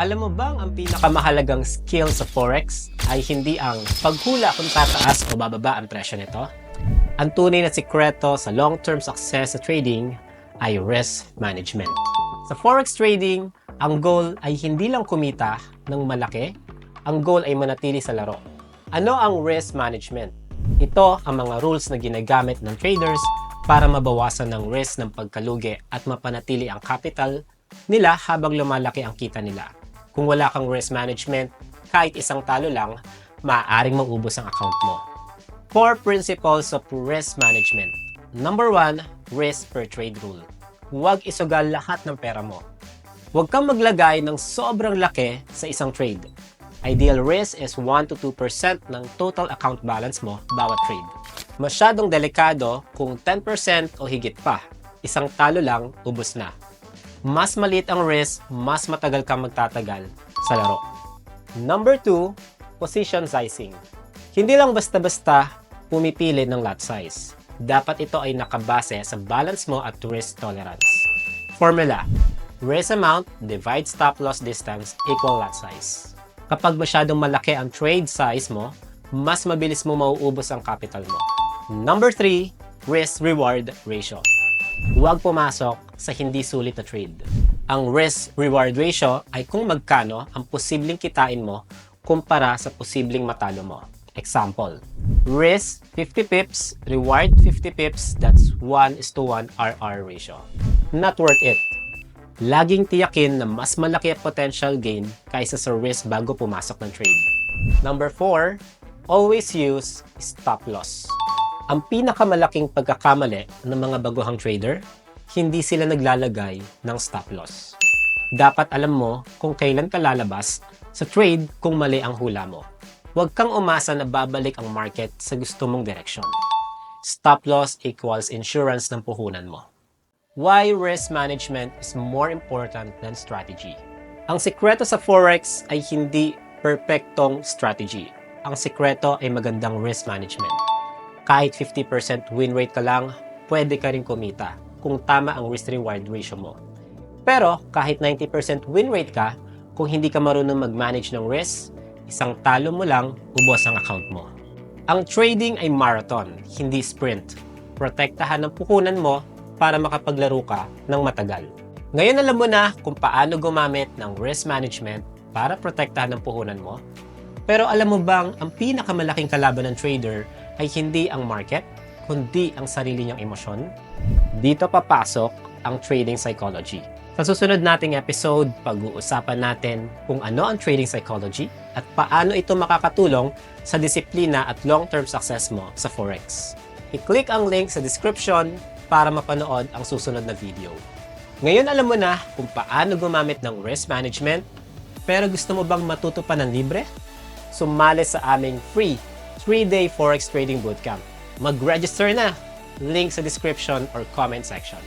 Alam mo bang ang pinakamahalagang skill sa Forex ay hindi ang paghula kung tataas o bababa ang presyo nito? Ang tunay na sikreto sa long-term success sa trading ay risk management. Sa Forex trading, ang goal ay hindi lang kumita ng malaki, ang goal ay manatili sa laro. Ano ang risk management? Ito ang mga rules na ginagamit ng traders para mabawasan ng risk ng pagkalugi at mapanatili ang capital nila habang lumalaki ang kita nila. Kung wala kang risk management, kahit isang talo lang, maaaring maubos ang account mo. Four principles of risk management. Number one, risk per trade rule. Huwag isugal lahat ng pera mo. Huwag kang maglagay ng sobrang laki sa isang trade. Ideal risk is 1 to 2% ng total account balance mo bawat trade. Masyadong delikado kung 10% o higit pa. Isang talo lang, ubos na. Mas maliit ang risk, mas matagal kang magtatagal sa laro. Number 2, position sizing. Hindi lang basta-basta pumipili ng lot size. Dapat ito ay nakabase sa balance mo at risk tolerance. Formula. Risk amount divide stop loss distance equal lot size. Kapag masyadong malaki ang trade size mo, mas mabilis mo mauubos ang capital mo. Number 3, risk-reward ratio. Huwag pumasok sa hindi sulit na trade. Ang risk-reward ratio ay kung magkano ang posibleng kitain mo kumpara sa posibleng matalo mo. Example, risk 50 pips, reward 50 pips, that's 1 is to 1 RR ratio. Not worth it. Laging tiyakin na mas malaki ang potential gain kaysa sa risk bago pumasok ng trade. Number 4, always use stop loss. Ang pinakamalaking pagkakamali ng mga baguhang trader, hindi sila naglalagay ng stop loss. Dapat alam mo kung kailan ka lalabas sa trade kung mali ang hula mo. Huwag kang umasa na babalik ang market sa gusto mong direksyon. Stop loss equals insurance ng puhunan mo. Why risk management is more important than strategy. Ang sikreto sa Forex ay hindi perpektong strategy. Ang sikreto ay magandang risk management. Kahit 50% win rate ka lang, pwede ka rin kumita kung tama ang risk-reward ratio mo. Pero kahit 90% win rate ka, kung hindi ka marunong mag-manage ng risk, isang talo mo lang, ubos ang account mo. Ang trading ay marathon, hindi sprint. Protektahan ang puhunan mo para makapaglaro ka ng matagal. Ngayon alam mo na kung paano gumamit ng risk management para protektahan ang puhunan mo. Pero alam mo bang ang pinakamalaking kalaban ng trader ay hindi ang market, kundi ang sarili niyang emosyon? Dito papasok ang trading psychology. Sa susunod nating episode, pag-uusapan natin kung ano ang trading psychology at paano ito makakatulong sa disiplina at long-term success mo sa Forex. I-click ang link sa description para mapanood ang susunod na video. Ngayon alam mo na kung paano gumamit ng risk management, pero gusto mo bang matuto pa ng libre? Sumali sa aming free 3-day Forex Trading Bootcamp. Mag-register na! Link sa description or comment section.